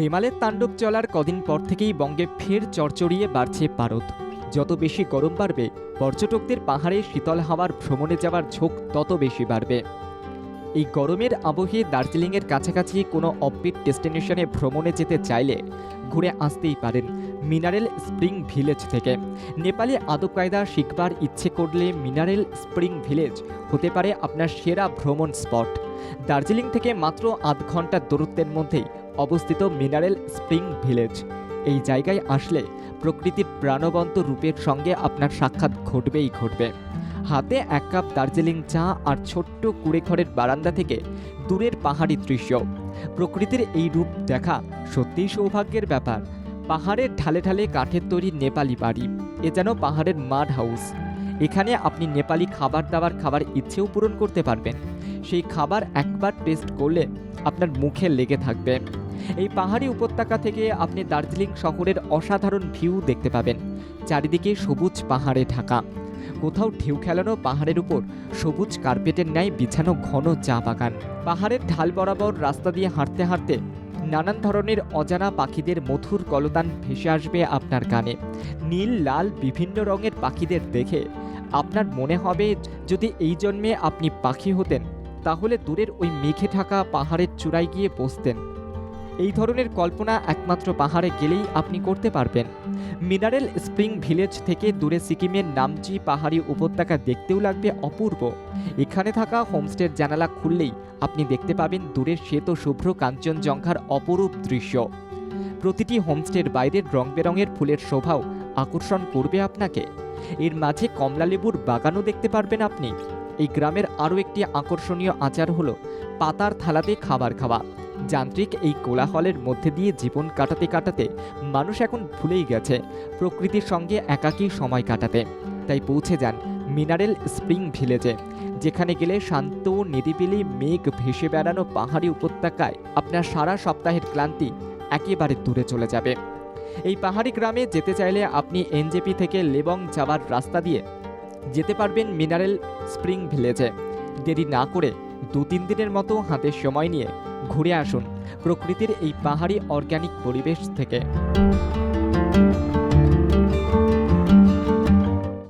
রেমালের তাণ্ডব চলার কদিন পর থেকেই বঙ্গে ফের চড়চড়িয়ে বাড়ছে পারদ। যত বেশি গরম বাড়বে, পর্যটকদের পাহাড়ে শীতল হাওয়ার ভ্রমণে যাওয়ার ঝোঁক তত বেশি বাড়বে। এই গরমের আবহে দার্জিলিংয়ের কাছাকাছি কোনো অফবিট ডেস্টিনেশনে ভ্রমণে যেতে চাইলে ঘুরে আসতেই পারেন মিনারেল স্প্রিং ভিলেজ থেকে। নেপালে আদব কায়দা শিখবার ইচ্ছে করলে মিনারেল স্প্রিং ভিলেজ হতে পারে আপনার সেরা ভ্রমণ স্পট। দার্জিলিং থেকে মাত্র আধ ঘণ্টার দূরত্বের মধ্যেই অবস্থিত মিনারেল স্প্রিং ভিলেজ। এই জায়গায় আসলে প্রকৃতির প্রাণবন্ত রূপের সঙ্গে আপনার সাক্ষাৎ ঘটবেই ঘটবে। হাতে এক কাপ দার্জিলিং চা আর ছোট্ট কুড়েঘরের বারান্দা থেকে দূরের পাহাড়ি দৃশ্য। প্রকৃতির এই রূপ দেখা সত্যিই সৌভাগ্যের ব্যাপার। পাহাড়ের ঢালে ঢালে কাঠের তৈরি নেপালি বাড়ি, এ যেন পাহাড়ের মাড হাউস। এখানে আপনি নেপালি খাবার দাবার খাবার ইচ্ছেও পূরণ করতে পারবেন। সেই খাবার একবার টেস্ট করলে আপনার মুখে লেগে থাকবে। এই পাহাড়ি উপত্যকা থেকে আপনি দার্জিলিং শহরের অসাধারণ ভিউ দেখতে পাবেন। চারিদিকে সবুজ পাহাড়ে ঢাকা। কোথাও ঢেউ খেলানো পাহাড়ের উপর সবুজ কার্পেটের ন্যায় বিছানো ঘন চা বাগান। পাহাড়ের ঢাল বরাবর রাস্তা দিয়ে হাঁটতে হাঁটতে নানান ধরনের অজানা পাখিদের মধুর কলতান ভেসে আসবে আপনার কানে। নীল, লাল, বিভিন্ন রঙের পাখিদের দেখে আপনার মনে হবে যদি এই জন্মে আপনি পাখি হতেন, তাহলে দূরের ওই মেঘে ঢাকা পাহাড়ের চূড়ায় গিয়ে বসতেন। এই ধরনের কল্পনা একমাত্র পাহাড়ে গেলেই আপনি করতে পারবেন। মিনারেল স্প্রিং ভিলেজ থেকে দূরে সিকিমের নামচি পাহাড়ি উপত্যকা দেখতেও লাগবে অপূর্ব। এখানে থাকা হোমস্টের জানালা খুললেই আপনি দেখতে পাবেন দূরের শ্বেত শুভ্র কাঞ্চনজঙ্ঘার অপরূপ দৃশ্য। প্রতিটি হোমস্টের বাইরের রং বেরঙের ফুলের শোভাও আকর্ষণ করবে আপনাকে। এর মাঝে কমলালেবুর বাগানও দেখতে পারবেন আপনি। এই গ্রামের আরও একটি আকর্ষণীয় আচার হলো পাতার থালাতে খাবার খাওয়া। যান্ত্রিক এই কোলাহলের মধ্যে দিয়ে জীবন কাটাতে কাটাতে মানুষ এখন ভুলেই গেছে, প্রকৃতির সঙ্গে একাকী সময় কাটাতে। তাই পৌঁছে যান মিনারেল স্প্রিং ভিলেজে, যেখানে গেলে শান্ত নিরিবিলি মেঘ ভেসে বেড়ানো পাহাড়ি উপত্যকায় আপনার সারা সপ্তাহের ক্লান্তি একেবারে দূরে চলে যাবে। এই পাহাড়ি গ্রামে যেতে চাইলে আপনি এনজেপি থেকে লেবং যাওয়ার রাস্তা দিয়ে যেতে পারবেন মিনারেল স্প্রিং ভিলেজে। দেরি না করে দু তিন দিনের মতো হাতে সময় নিয়ে ঘুরে আসুন প্রকৃতির এই পাহাড়ি অর্গ্যানিক পরিবেশ থেকে।